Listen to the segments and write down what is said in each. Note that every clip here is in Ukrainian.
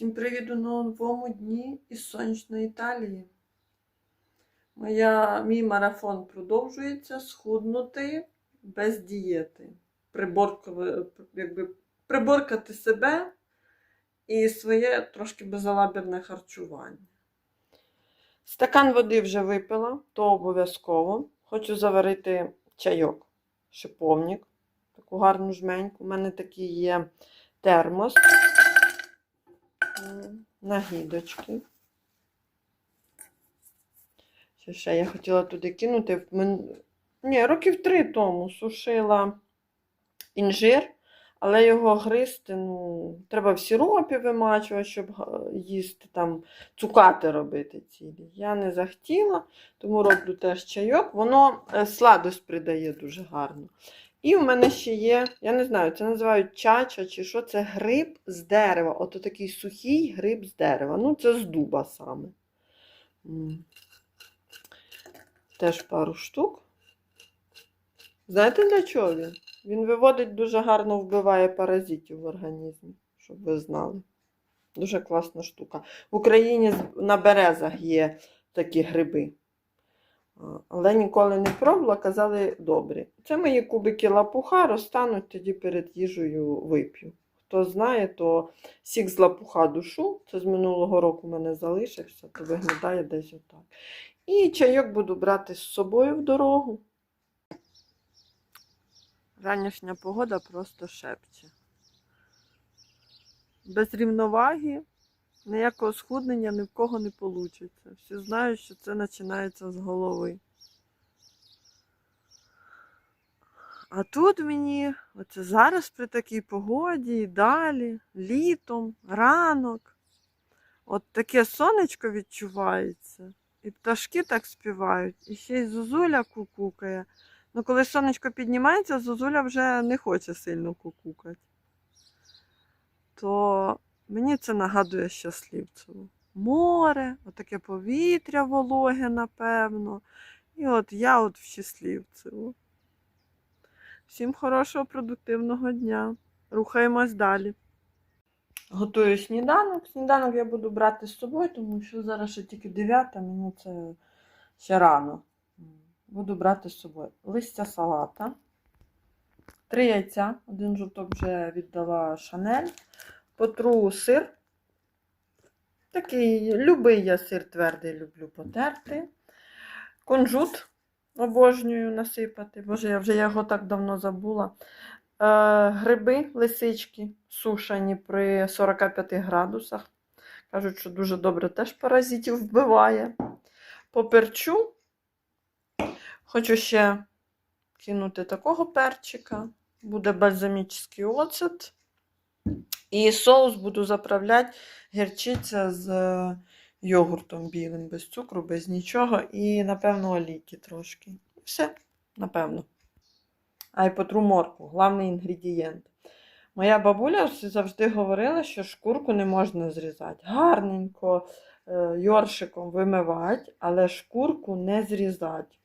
Всім привіт у новому дні із сонячної Італії. Моя, мій марафон продовжується схуднути без дієти. Якби, приборкати себе і своє трошки безалабірне харчування. Стакан води вже випила, то обов'язково. Хочу заварити чайок, шиповник, таку гарну жменьку. У мене такий є термос М, на гідочки. Ще, я хотіла туди кинути. Ні, років три тому сушила інжир, але його гризти, ну, треба в сиропі вимачувати, щоб їсти там цукати робити цілі. Я не захотіла, тому роблю теж чайок. Воно е, сладость придає дуже гарно. І в мене ще є, я не знаю, це називають чача чи що, це гриб з дерева. Ото такий сухий гриб з дерева. Ну, це з дуба саме. Теж пару штук. Знаєте для чого він? Він виводить дуже гарно вбиває паразитів в організмі, щоб ви знали. Дуже класна штука. В Україні на березах є такі гриби. Але ніколи не пробувала, казали добрі. Це мої кубики лапуха розтануть, тоді перед їжею вип'ю. Хто знає, то сік з лапуха душу. Це з минулого року в мене залишився, то виглядає десь отак. І чайок буду брати з собою в дорогу. Ранішня погода просто шепче. Без рівноваги ніякого схуднення ні в кого не вийде. Всі знають, що це починається з голови. А тут мені, оце зараз при такій погоді і далі, літом, ранок, от таке сонечко відчувається. І пташки так співають, і ще й зозуля кукукає. Ну, коли сонечко піднімається, зозуля вже не хоче сильно кукукати. То мені це нагадує щасливцеву. Море, отаке повітря вологе, напевно. І от я от в щасливцеву. Всім хорошого, продуктивного дня. Рухаємось далі. Готую сніданок. Сніданок я буду брати з собою, тому що зараз ще тільки 9, мені це ще рано. Буду брати з собою листя салата, три яйця, один жовток вже віддала шанель, потру сир. Такий любий я сир твердий люблю потерти. Кунжут обожнюю насипати. Боже, я вже його так давно забула. Е, гриби, лисички, сушені при 45 градусах. Кажуть, що дуже добре теж паразитів вбиває. Поперчу. Хочу ще кинути такого перчика. Буде бальзамічний оцет. І соус буду заправляти гірчиця з е, йогуртом білим, без цукру, без нічого. І, напевно, олійки трошки. Все, напевно. А й потру морку, головний інгредієнт. Моя бабуля завжди говорила, що шкурку не можна зрізати. Гарненько е, йоршиком вимивати, але шкурку не зрізати.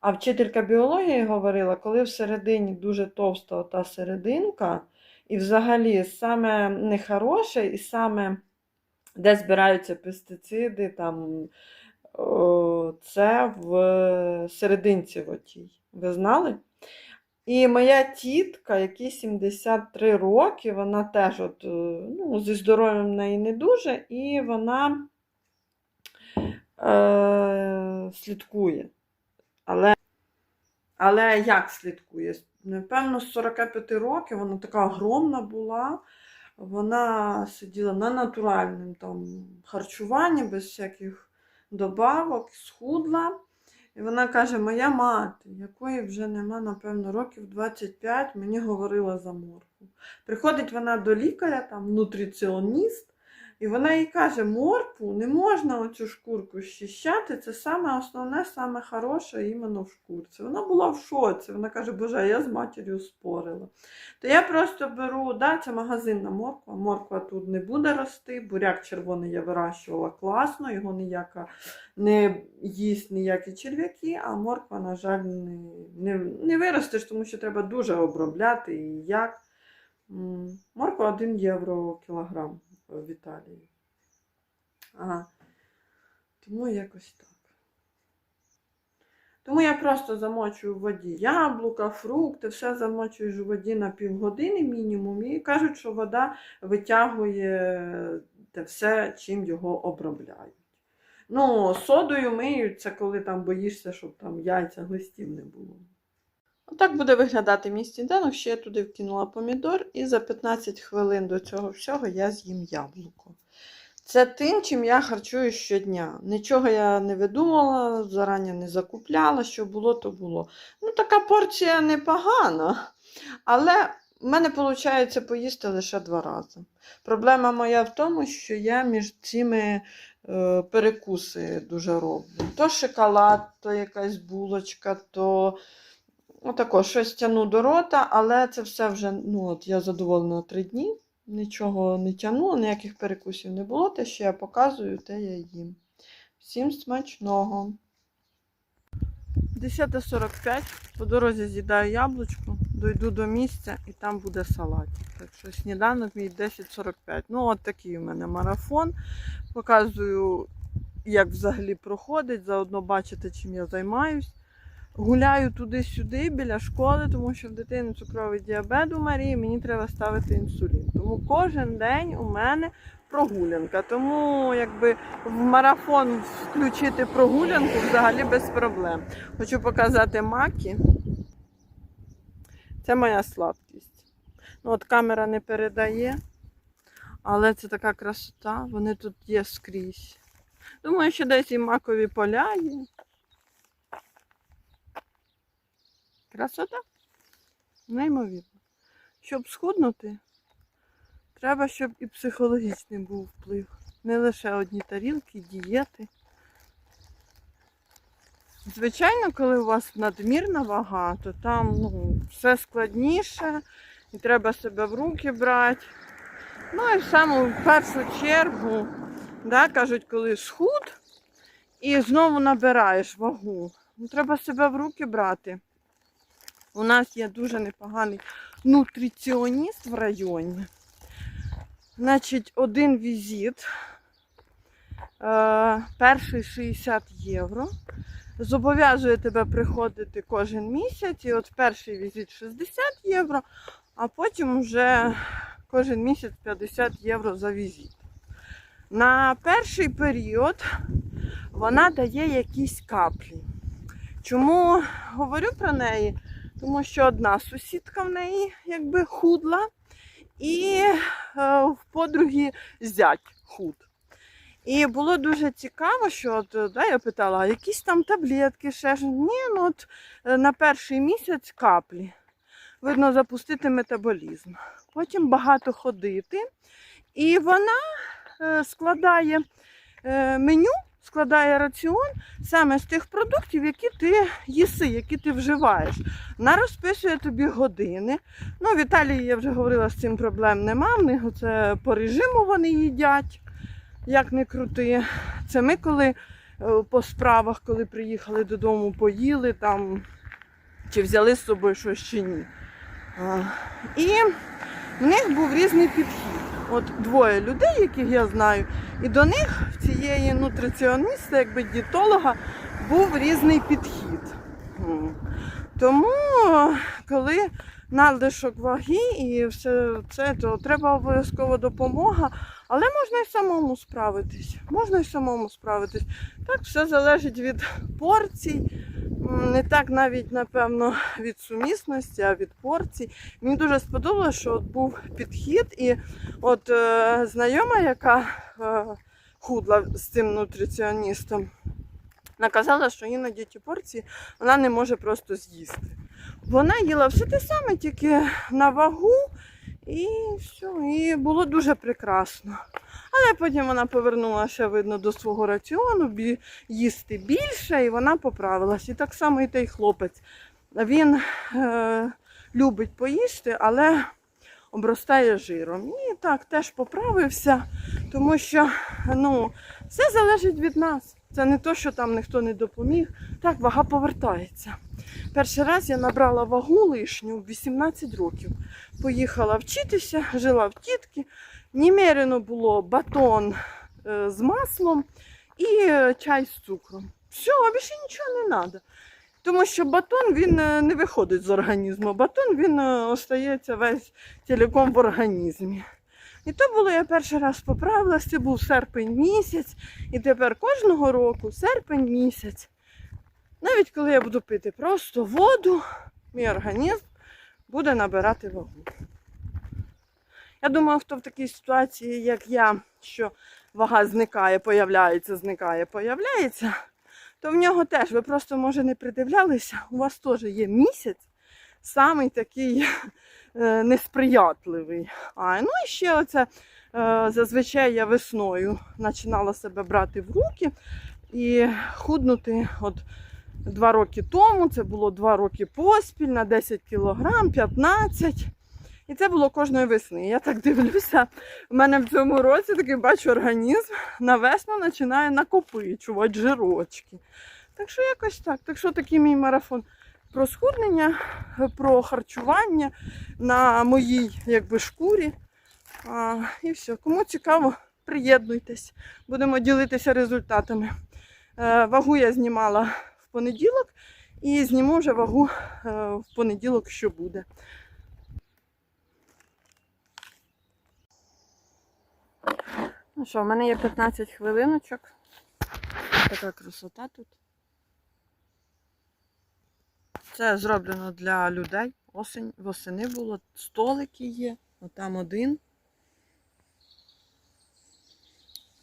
А вчителька біології говорила, коли всередині дуже товста та серединка, і взагалі саме нехороше, і саме де збираються пестициди, там, це в серединці в отій. Ви знали? І моя тітка, якій 73 роки, вона теж от, е, ну, зі здоров'ям в неї не дуже, і вона е, слідкує. Але, але як слідкує? Напевно, з 45 років вона така огромна була. Вона сиділа на натуральному там харчуванні, без всяких добавок, схудла. І вона каже: Моя мати, якої вже нема, напевно, років 25, мені говорила за моркву. Приходить вона до лікаря, там нутриціоніст, і вона їй каже: моркву не можна оцю шкурку щищати, це саме основне, саме хороше іменно в шкурці. Вона була в шоці. Вона каже, Боже, я з матір'ю спорила. То я просто беру, да, це магазинна морква. Морква тут не буде рости. Буряк червоний я вирощувала класно, його ніяка не їсть ніякі черв'яки, а морква, на жаль, не, не, не виростеш, тому що треба дуже обробляти і як. Морква 1 євро кілограм. В Італії. Ага. Тому якось так. Тому я просто замочую в воді яблука, фрукти, все замочуєш в воді на півгодини мінімум. І кажуть, що вода витягує те все, чим його обробляють. Ну, содою миють це, коли там боїшся, щоб там яйця глистів не було. Отак буде виглядати мій сніданок. Ще я туди вкинула помідор, і за 15 хвилин до цього всього я з'їм яблуко. Це тим, чим я харчую щодня. Нічого я не видумала, зарані не закупляла, що було, то було. Ну, така порція непогана, але в мене виходить поїсти лише два рази. Проблема моя в тому, що я між цими е, перекуси дуже роблю. То шоколад, то якась булочка, то отако, щось тяну до рота, але це все вже, ну от я задоволена три дні. Нічого не тягнула, ніяких перекусів не було. Те, що я показую, те я їм. Всім смачного. 10.45. По дорозі з'їдаю яблучко, дойду до місця і там буде салат. Так що сніданок мій 10.45. Ну, от такий у мене марафон. Показую, як взагалі проходить. Заодно бачите, чим я займаюсь. Гуляю туди-сюди біля школи, тому що в дитини цукровий діабет у Марії, мені треба ставити інсулін. Тому кожен день у мене прогулянка. Тому якби в марафон включити прогулянку взагалі без проблем. Хочу показати маки. Це моя слабкість. Ну, от камера не передає, але це така красота, вони тут є скрізь. Думаю, що десь і макові поля є. Красота? Неймовірно. Щоб схуднути, треба, щоб і психологічний був вплив. Не лише одні тарілки, дієти. Звичайно, коли у вас надмірна вага, то там ну, все складніше, і треба себе в руки брати. Ну і в саму першу чергу, да, кажуть, коли схуд і знову набираєш вагу. Ну, треба себе в руки брати. У нас є дуже непоганий нутриціоніст в районі. Значить, один візит, е, перший 60 євро. Зобов'язує тебе приходити кожен місяць. І от перший візит 60 євро, а потім вже кожен місяць 50 євро за візит. На перший період вона дає якісь каплі. Чому говорю про неї? Тому що одна сусідка в неї якби худла, і е, в подруги зять худ. І було дуже цікаво, що от, да, я питала, якісь там таблетки, ще ж ні, ну от е, на перший місяць каплі. Видно, запустити метаболізм. Потім багато ходити. І вона е, складає е, меню, складає раціон саме з тих продуктів, які ти їси, які ти вживаєш. Вона розписує тобі години. Ну, в Італії я вже говорила, з цим проблем нема. В них це по режиму вони їдять, як не крути. Це ми коли е, по справах, коли приїхали додому, поїли там, чи взяли з собою щось чи ні. І в них був різний підхід. От двоє людей, яких я знаю, і до них в цієї нутриціоніста, якби дієтолога, був різний підхід. Тому, коли надлишок ваги і все це, то треба обов'язково допомога, але можна і самому справитись. Можна і самому справитись. Так, все залежить від порцій. Не так навіть, напевно, від сумісності, а від порцій. Мені дуже сподобалося, що от був підхід, і от е, знайома, яка е, худла з цим нутриціоністом, наказала, що іноді ті порції вона не може просто з'їсти. Вона їла все те саме, тільки на вагу, і все, і було дуже прекрасно. Але потім вона повернулася, видно, до свого раціону, бі- їсти більше, і вона поправилась. І так само і той хлопець. Він е, любить поїсти, але обростає жиром. І так теж поправився, тому що ну, все залежить від нас. Це не то, що там ніхто не допоміг. Так, вага повертається. Перший раз я набрала вагу лишню в 18 років. Поїхала вчитися, жила в тітки. Немерено було батон е, з маслом і е, чай з цукром. Все, більше нічого не треба. Тому що батон він е, не виходить з організму. Батон він остається весь цілком в організмі. І то було я перший раз поправилася, це був серпень місяць, і тепер кожного року, серпень місяць, навіть коли я буду пити просто воду, мій організм буде набирати вагу. Я думаю, хто в такій ситуації, як я, що вага зникає, появляється, зникає, появляється, то в нього теж ви просто, може, не придивлялися, у вас теж є місяць, самий такий е, несприятливий. А, ну і ще оце е, зазвичай я весною починала себе брати в руки і худнути от два роки тому, це було два роки поспіль на 10 кілограм, 15. І це було кожної весни. Я так дивлюся, в мене в цьому році такий бачу організм на весну починає накопичувати жирочки. Так що якось так. Так що такий мій марафон про схуднення, про харчування на моїй якби, шкурі. А, і все. Кому цікаво, приєднуйтесь. Будемо ділитися результатами. Е, вагу я знімала понеділок і зніму вже вагу е, в понеділок, що буде. Ну що, в мене є 15 хвилиночок. Така красота тут. Це зроблено для людей. Осень, восени було. Столики є. Отам один.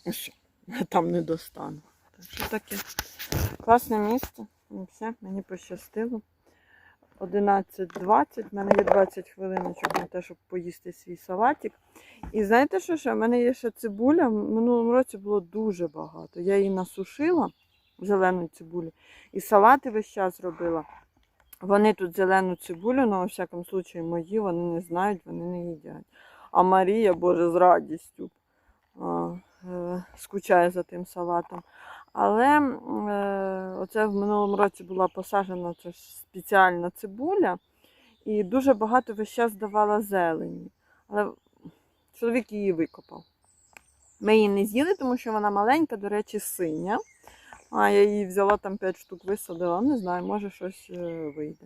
Ось що, там не достану. Так що таке класне місце. Ну, все, мені пощастило. 11.20, в мене є 20 хвилиночок на те, щоб поїсти свій салатик. І знаєте що ще? У мене є ще цибуля. В минулому році було дуже багато. Я її насушила, зелену цибулю, і салати весь час робила. Вони тут зелену цибулю, але, у всякому случаї, мої, вони не знають, вони не їдять. А Марія, Боже, з радістю а, е, скучає за тим салатом. Але е, оце в минулому році була посаджена спеціальна цибуля, і дуже багато весь час давала зелені. Але чоловік її викопав. Ми її не з'їли, тому що вона маленька, до речі, синя. А я її взяла там 5 штук висадила, не знаю, може щось е, вийде.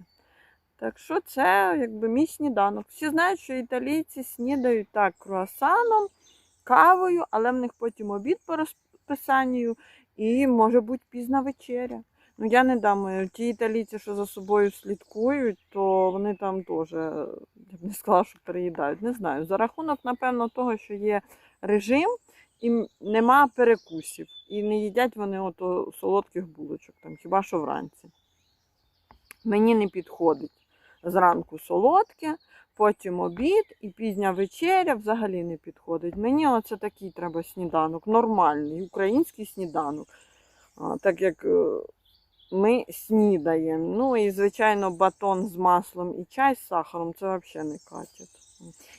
Так що це якби мій сніданок. Всі знають, що італійці снідають так круасаном, кавою, але в них потім обід по розписанню і може бути пізна вечеря. Ну я не дам. Ті італійці, що за собою слідкують, то вони там теж, я б не сказала, що переїдають. Не знаю. За рахунок, напевно, того, що є режим і нема перекусів. І не їдять вони ото солодких булочок, там, хіба що вранці. Мені не підходить зранку солодке, потім обід і пізня вечеря взагалі не підходить. Мені оце такий треба сніданок, нормальний, український сніданок. Так як е, ми снідаємо. Ну і, звичайно, батон з маслом і чай з сахаром це взагалі не катять.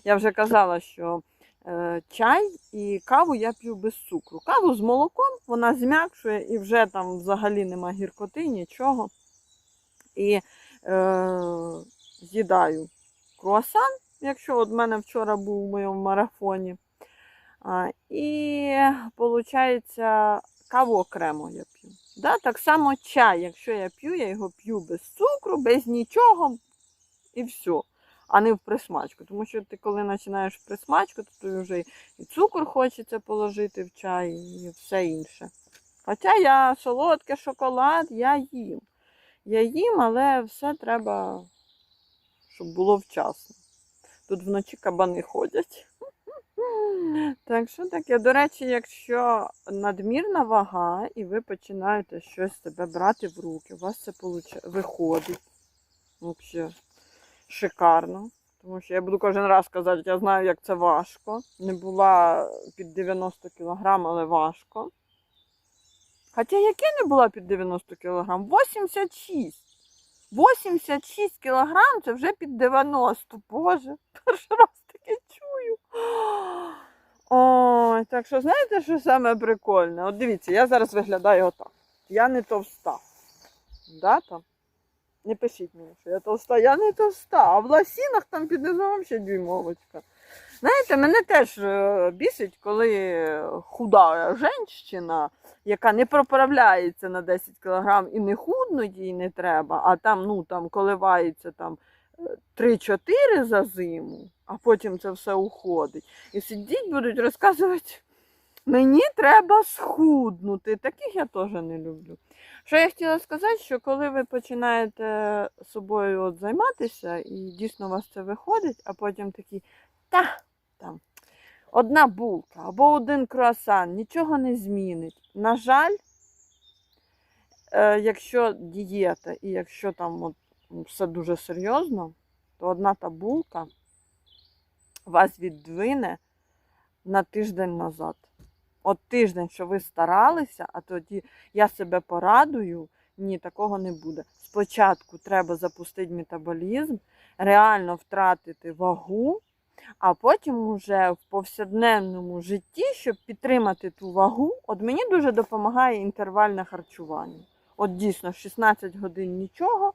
Я вже казала, що е, чай і каву я п'ю без цукру. Каву з молоком вона зм'якшує і вже там взагалі нема гіркоти, нічого. І е, з'їдаю круасан, якщо от в мене вчора був у моєму марафоні. А, і виходить, каву окремо я п'ю. Да? Так само чай, якщо я п'ю, я його п'ю без цукру, без нічого і все. А не в присмачку. Тому що ти коли починаєш в присмачку, то тобі вже і цукор хочеться положити в чай, і все інше. Хоча я солодке, шоколад, я їм. Я їм, але все треба, щоб було вчасно. Тут вночі кабани ходять. Так що таке? До речі, якщо надмірна вага, і ви починаєте щось себе брати в руки, у вас це виходить. Взагалі шикарно. Тому що я буду кожен раз казати, я знаю, як це важко. Не була під 90 кг, але важко. Хоча яке не була під 90 кг? 86. 86 кілограм це вже під 90. Боже, перший раз таке чую. Ой, так що знаєте, що саме прикольне? От дивіться, я зараз виглядаю отак. Я не товста. Да, там? Не пишіть мені, що я товста, я не товста. А в ласінах там під низом ще дюймовочка. Знаєте, мене теж е, бісить, коли худа жінка, яка не проправляється на 10 кг і не худнуть їй не треба, а там, ну, там коливається там е, 3-4 за зиму, а потім це все уходить. І сидіть будуть розказувати, мені треба схуднути. Таких я теж не люблю. Що я хотіла сказати, що коли ви починаєте собою от займатися, і дійсно у вас це виходить, а потім такі, та там одна булка або один круасан нічого не змінить. На жаль, е, якщо дієта і якщо там от, все дуже серйозно, то одна та булка вас віддвине на тиждень назад. От тиждень, що ви старалися, а тоді я себе порадую, ні, такого не буде. Спочатку треба запустити метаболізм, реально втратити вагу, а потім уже в повсякденному житті, щоб підтримати ту вагу, от мені дуже допомагає інтервальне харчування. От дійсно 16 годин нічого.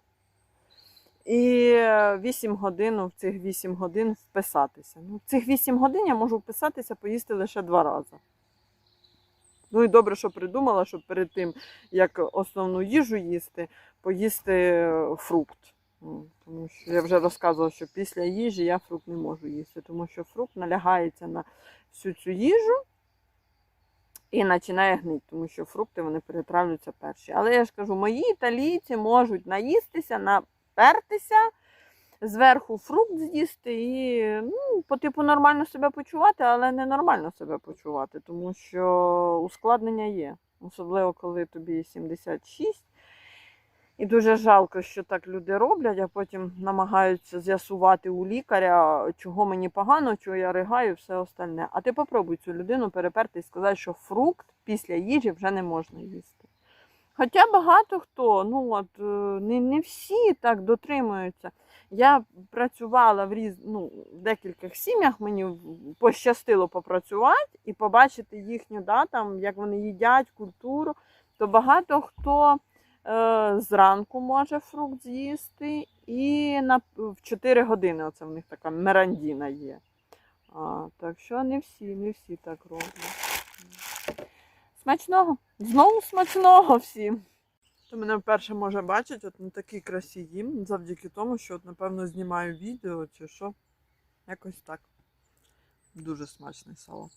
І 8 годин в цих 8 годин вписатися. Ну, в цих 8 годин я можу вписатися, поїсти лише два рази. Ну і добре, що придумала, щоб перед тим, як основну їжу їсти, поїсти е, фрукт. Тому що я вже розказувала, що після їжі я фрукт не можу їсти, тому що фрукт налягається на всю цю їжу і починає гнити, тому що фрукти вони перетравлюються перші. Але я ж кажу, мої італійці можуть наїстися, напертися, зверху фрукт з'їсти і ну, по типу нормально себе почувати, але не нормально себе почувати, тому що ускладнення є. Особливо, коли тобі 76. І дуже жалко, що так люди роблять, а потім намагаються з'ясувати у лікаря, чого мені погано, чого я ригаю, все остальне. А ти попробуй цю людину переперти і сказати, що фрукт після їжі вже не можна їсти. Хоча багато хто, ну от е, не, не всі так дотримуються. Я працювала в різ... ну, в декількох сім'ях, мені пощастило попрацювати і побачити їхню, да, там, як вони їдять, культуру, то багато хто зранку може фрукт з'їсти, і на, в 4 години оце в них така мерандіна є. А, так що не всі, не всі так роблять. Смачного! Знову смачного всім! Хто мене вперше може бачити, от на такій красі їм, завдяки тому, що, от, напевно, знімаю відео чи що. Якось так. Дуже смачний салат.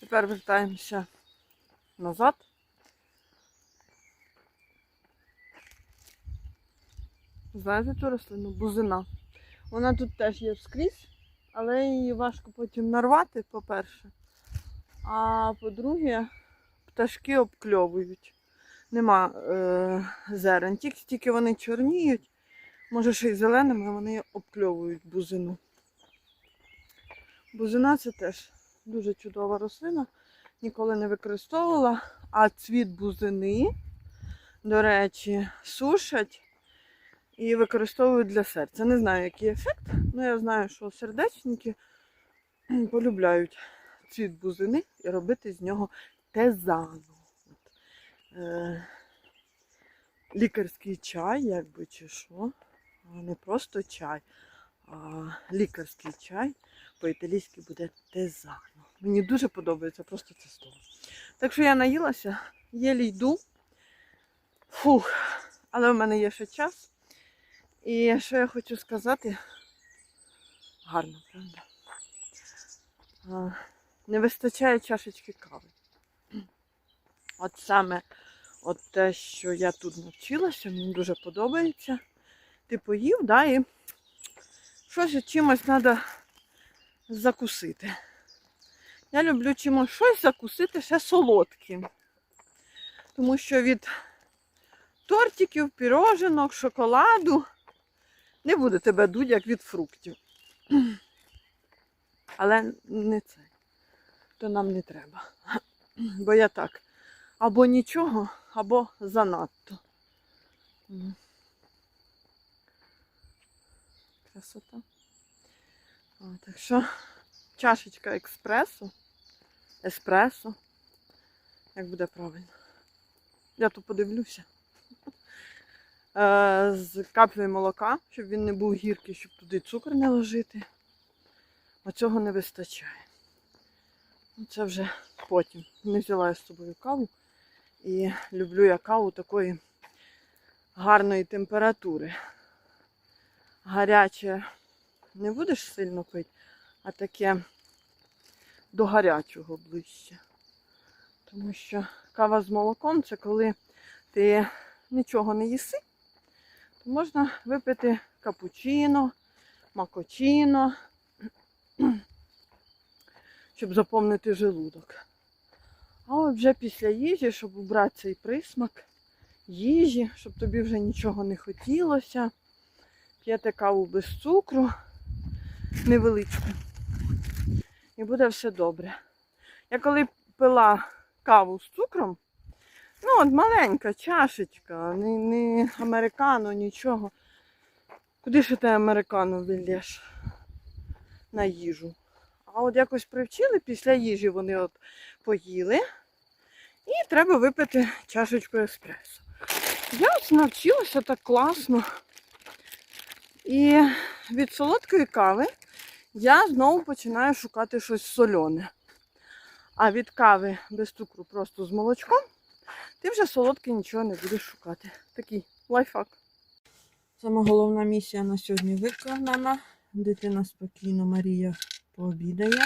Тепер вертаємося назад. Знаєте цю рослину? Бузина. Вона тут теж є скрізь, але її важко потім нарвати, по-перше. А по-друге, пташки обкльовують. Нема е, зерен. Тільки, тільки вони чорніють, може ще й зеленими, вони обкльовують бузину. Бузина це теж дуже чудова рослина. Ніколи не використовувала. А цвіт бузини, до речі, сушать і використовують для серця. Не знаю, який ефект, але я знаю, що сердечники полюбляють цвіт бузини і робити з нього тезану. Е, лікарський чай, якби чи що. Не просто чай, а лікарський чай по-італійськи буде тезано. Мені дуже подобається просто це слово. Так що я наїлася, єлі йду. Фух, але в мене є ще час. І що я хочу сказати? Гарно, правда? Не вистачає чашечки кави. От саме от те, що я тут навчилася, мені дуже подобається. Ти поїв, да, і щось чимось треба закусити. Я люблю чимось щось закусити ще солодким. Тому що від тортиків, піроженок, шоколаду не буде тебе дуть, як від фруктів. Але не це. То нам не треба. Бо я так. Або нічого, або занадто. Красота. О, так що чашечка експресо, еспресо. Як буде правильно? Я тут подивлюся. Е, З каплею молока, щоб він не був гіркий, щоб туди цукор не ложити. Оцього не вистачає. Ну, Це вже потім. Не взяла я з собою каву. І люблю я каву такої гарної температури. Гаряче не будеш сильно пити, а таке до гарячого ближче. Тому що кава з молоком це коли ти нічого не їси, можна випити капучино, макочино, щоб заповнити желудок. А от вже після їжі, щоб убрати цей присмак їжі, щоб тобі вже нічого не хотілося. П'єте каву без цукру, невеличку. І буде все добре. Я коли пила каву з цукром, ну от маленька чашечка, не, не американо, нічого. Куди ж ти американо вилєш на їжу? А от якось привчили, після їжі вони от поїли. І треба випити чашечку еспресо. Я ось навчилася так класно. І від солодкої кави я знову починаю шукати щось солене. А від кави без цукру просто з молочком, ти вже солодке нічого не будеш шукати. Такий лайфхак. Саме головна місія на сьогодні виконана. Дитина спокійно, Марія пообідає.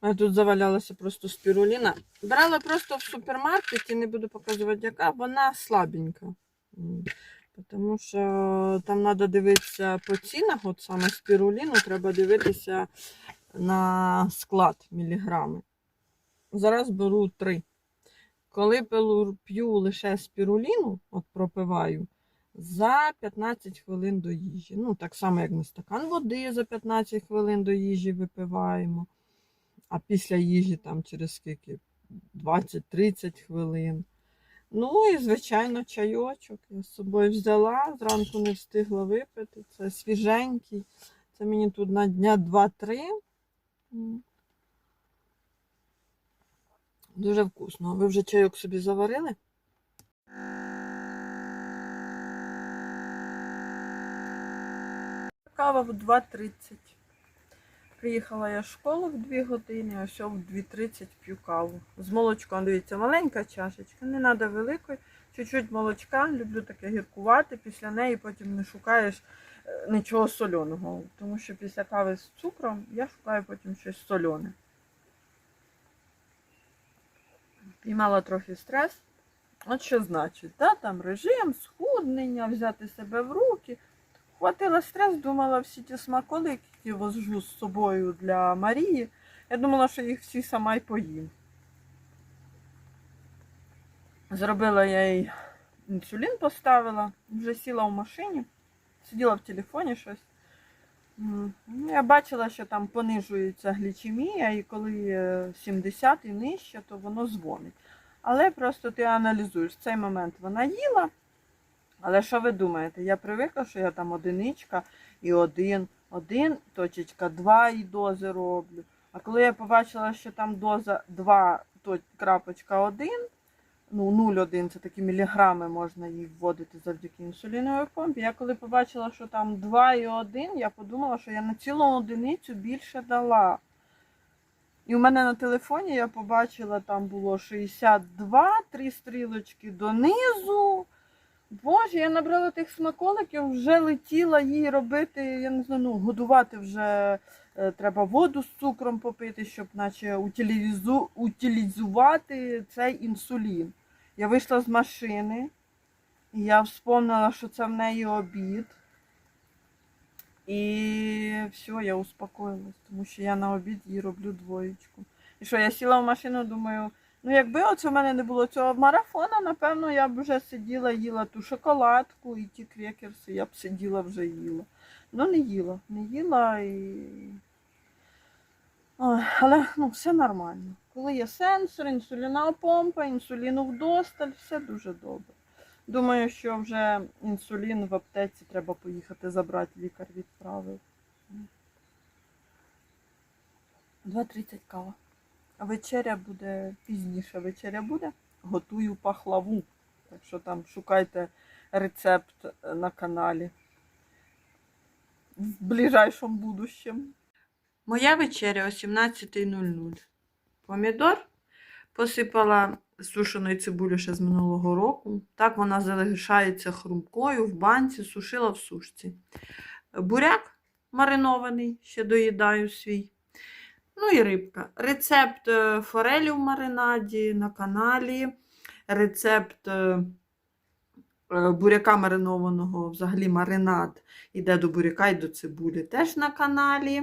У тут завалялася просто спіруліна. Брала просто в супермаркеті, не буду показувати, яка, вона слабенька. Тому що там треба дивитися по цінах, от саме спіруліну, треба дивитися на склад міліграми. Зараз беру 3. Коли п'ю лише спіруліну, от пропиваю, за 15 хвилин до їжі. Ну, так само, як ми стакан води за 15 хвилин до їжі випиваємо. А після їжі там через скільки? 20-30 хвилин. Ну і, звичайно, чайочок. Я з собою взяла, зранку не встигла випити. Це свіженький. Це мені тут на дня 2-3. Дуже вкусно. Ви вже чайок собі заварили? Кава в 2.30. Приїхала я з школи в 2 години, а все в 2.30 п'ю каву. З молочком, дивіться, маленька чашечка, не треба великої. Чуть-чуть молочка, люблю таке гіркувати, після неї потім не шукаєш е, нічого соляного. Тому що після кави з цукром я шукаю потім щось соляне. Піймала трохи стрес. От що значить, да? там режим, схуднення, взяти себе в руки. Хватила стрес, думала, всі ті смаколики, які вожу з собою для Марії. Я думала, що їх всі сама й поїм. Зробила я їй інсулін, поставила, вже сіла в машині, сиділа в телефоні щось. Ну, я бачила, що там понижується глічемія, і коли е, 70 і нижче, то воно дзвонить. Але просто ти аналізуєш, в цей момент вона їла. Але що ви думаєте? Я привикла, що я там одиничка і один, один, точечка, два і дози роблю. А коли я побачила, що там доза 2, то крапочка 1, ну 0,1 це такі міліграми можна їх вводити завдяки інсуліновій помпі. Я коли побачила, що там 2 і 1, я подумала, що я на цілу одиницю більше дала. І у мене на телефоні я побачила, там було 62, три стрілочки донизу. Боже, я набрала тих смаколиків, вже летіла їй робити, я не знаю, ну, годувати вже треба воду з цукром попити, щоб наче утилізу, утилізувати цей інсулін. Я вийшла з машини, і я вспомнила, що це в неї обід. І все, я успокоїлась, тому що я на обід їй роблю двоєчку. І що, я сіла в машину, думаю, Ну, якби оце в мене не було цього марафону, напевно, я б вже сиділа, їла ту шоколадку і ті крекерси, я б сиділа вже їла. Ну, не їла, не їла і. Але ну, все нормально. Коли є сенсор, інсулінова помпа, інсуліну вдосталь, все дуже добре. Думаю, що вже інсулін в аптеці треба поїхати забрати, лікар відправив. 2.30 кава. Вечеря буде пізніше. Вечеря буде. Готую пахлаву. Так що там шукайте рецепт на каналі. в ближайшому будущем. Моя вечеря о 17.00. Помідор посипала сушеною цибулю ще з минулого року. Так вона залишається хрумкою в банці, сушила в сушці. Буряк маринований, ще доїдаю свій. Ну і рибка. Рецепт е, форелі в маринаді на каналі. Рецепт е, е, буряка маринованого, взагалі маринад іде до буряка і до цибулі теж на каналі.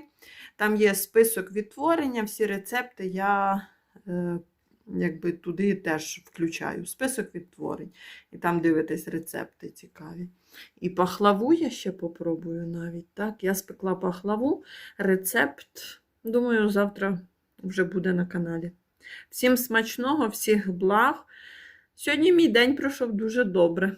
Там є список відтворення, всі рецепти я е, якби туди теж включаю. Список відтворень. І там дивитесь рецепти цікаві. І пахлаву я ще попробую навіть. Так? Я спекла пахлаву. Рецепт, думаю, завтра вже буде на каналі. Всім смачного, всіх благ. Сьогодні мій день пройшов дуже добре.